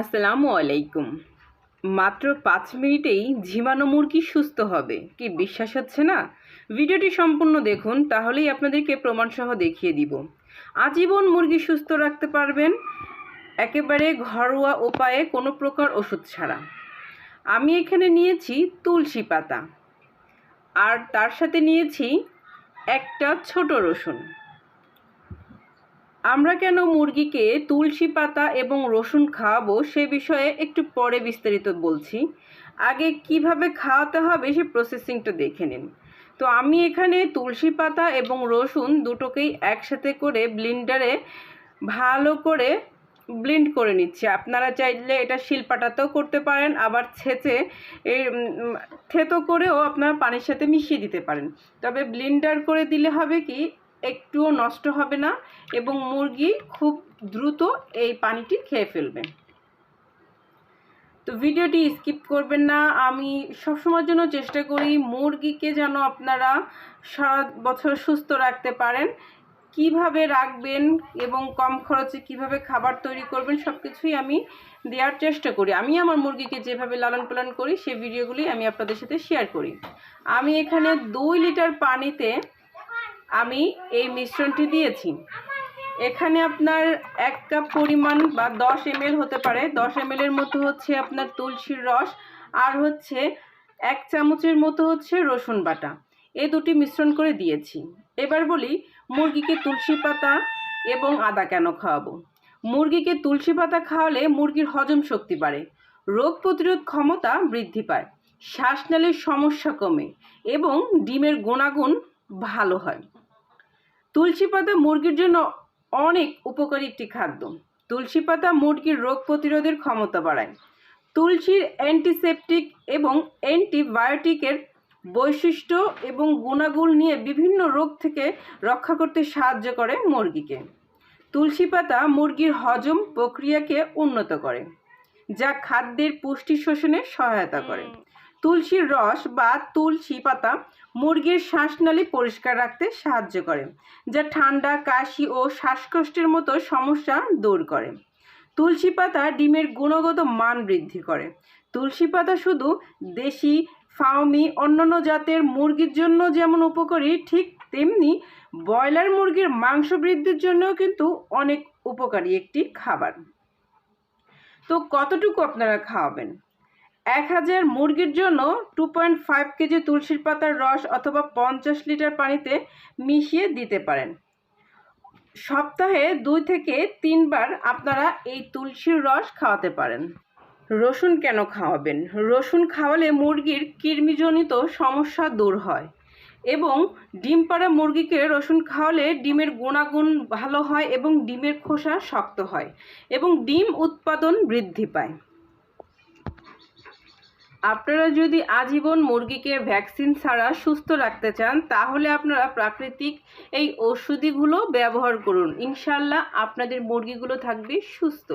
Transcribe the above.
আসসালামু আলাইকুম। মাত্র পাঁচ মিনিটেই ঝিমানো মুরগি সুস্থ হবে, কি বিশ্বাস হচ্ছে না? ভিডিওটি সম্পূর্ণ দেখুন, তাহলেই আপনাদেরকে প্রমাণসহ দেখিয়ে দিব। আজীবন মুরগি সুস্থ রাখতে পারবেন, একেবারে ঘরোয়া উপায়ে কোনো প্রকার ওষুধ ছাড়া। আমি এখানে নিয়েছি তুলসী পাতা, আর তার সাথে নিয়েছি একটা ছোট রসুন। আমরা কেন মুরগিকে তুলসী পাতা এবং রসুন খাওয়াবো সে বিষয়ে একটু পরে বিস্তারিত বলছি। আগে কীভাবে খাওয়াতে হবে সে প্রসেসিংটা দেখে নিন। তো আমি এখানে তুলসী পাতা এবং রসুন দুটোকেই একসাথে করে ব্লিন্ডারে ভালো করে ব্লিন্ড করে নিচ্ছি। আপনারা চাইলে এটা শিলপাটাতেও করতে পারেন, আবার ছেঁচে এই থেতো করেও আপনারা পানির সাথে মিশিয়ে দিতে পারেন। তবে ব্লিন্ডার করে দিলে হবে কি একটুও নষ্ট হবে না এবং মুরগি খুব দ্রুত এই পানিটি খেয়ে ফেলবে। তো ভিডিওটি স্কিপ করবেন না। আমি সবসময়ের জন্য চেষ্টা করি মুরগিকে যেন আপনারা সারা বছর সুস্থ রাখতে পারেন। কীভাবে রাখবেন এবং কম খরচে কীভাবে খাবার তৈরি করবেন সব কিছুই আমি দেওয়ার চেষ্টা করি। আমি আমার মুরগিকে যেভাবে লালন পালন করি সেই ভিডিওগুলি আমি আপনাদের সাথে শেয়ার করি। আমি এখানে দুই লিটার পানিতে আমি এই মিশ্রণটি দিয়েছি। এখানে আপনার এক কাপ পরিমাণ বা দশ এম হতে পারে। দশ এম এর মতো হচ্ছে আপনার তুলসীর রস আর হচ্ছে এক চামচের মতো হচ্ছে রসুন বাটা। এ দুটি মিশ্রণ করে দিয়েছি। এবার বলি, মুরগিকে তুলসী পাতা এবং আদা কেন খাওয়াবো? মুরগিকে তুলসী পাতা খাওয়ালে মুরগির হজম শক্তি বাড়ে, রোগ প্রতিরোধ ক্ষমতা বৃদ্ধি পায়, শ্বাসনালীর সমস্যা কমে এবং ডিমের গুণাগুণ ভালো হয়। তুলসী পাতা মুরগির জন্য অনেক উপকারী একটি খাদ্য। তুলসী পাতা মুরগির রোগ প্রতিরোধের ক্ষমতা বাড়ায়। তুলসীর অ্যান্টিসেপটিক এবং অ্যান্টিবায়োটিকের বৈশিষ্ট্য এবং গুণাগুণ নিয়ে বিভিন্ন রোগ থেকে রক্ষা করতে সাহায্য করে মুরগিকে। তুলসী পাতা মুরগির হজম প্রক্রিয়াকে উন্নত করে, যা খাদ্যের পুষ্টি শোষণে সহায়তা করে। তুলসীর রস বা তুলসী পাতা মুরগির শ্বাসনালী পরিষ্কার রাখতে সাহায্য করে, যা ঠান্ডা, কাশি ও শ্বাসকষ্টের মতো সমস্যা দূর করে। তুলসী পাতা ডিমের গুণগত মান বৃদ্ধি করে। তুলসী পাতা শুধু দেশি ফাউমি অন্যান্য জাতের মুরগির জন্য যেমন উপকারী, ঠিক তেমনি ব্রয়লার মুরগির মাংস বৃদ্ধির জন্যও কিন্তু অনেক উপকারী একটি খাবার। তো কতটুকু আপনারা খাওয়াবেন? এক হাজার মুরগির জন্য টু পয়েন্ট ফাইভ কেজি তুলসীর পাতার রস অথবা পঞ্চাশ লিটার পানিতে মিশিয়ে দিতে পারেন। সপ্তাহে দুই থেকে তিনবার আপনারা এই তুলসীর রস খাওয়াতে পারেন। রসুন কেন খাওয়াবেন? রসুন খাওয়ালে মুরগির কৃমিজনিত সমস্যা দূর হয় এবং ডিম পাড়া মুরগিকে রসুন খাওয়ালে ডিমের গুণাগুণ ভালো হয় এবং ডিমের খোসা শক্ত হয় এবং ডিম উৎপাদন বৃদ্ধি পায়। আপনারা যদি আজীবন মুরগিকে ভ্যাকসিন ছাড়া সুস্থ রাখতে চান, তাহলে আপনারা প্রাকৃতিক এই ওষুধিগুলো ব্যবহার করুন। ইনশাল্লাহ আপনাদের মুরগিগুলো থাকবে সুস্থ।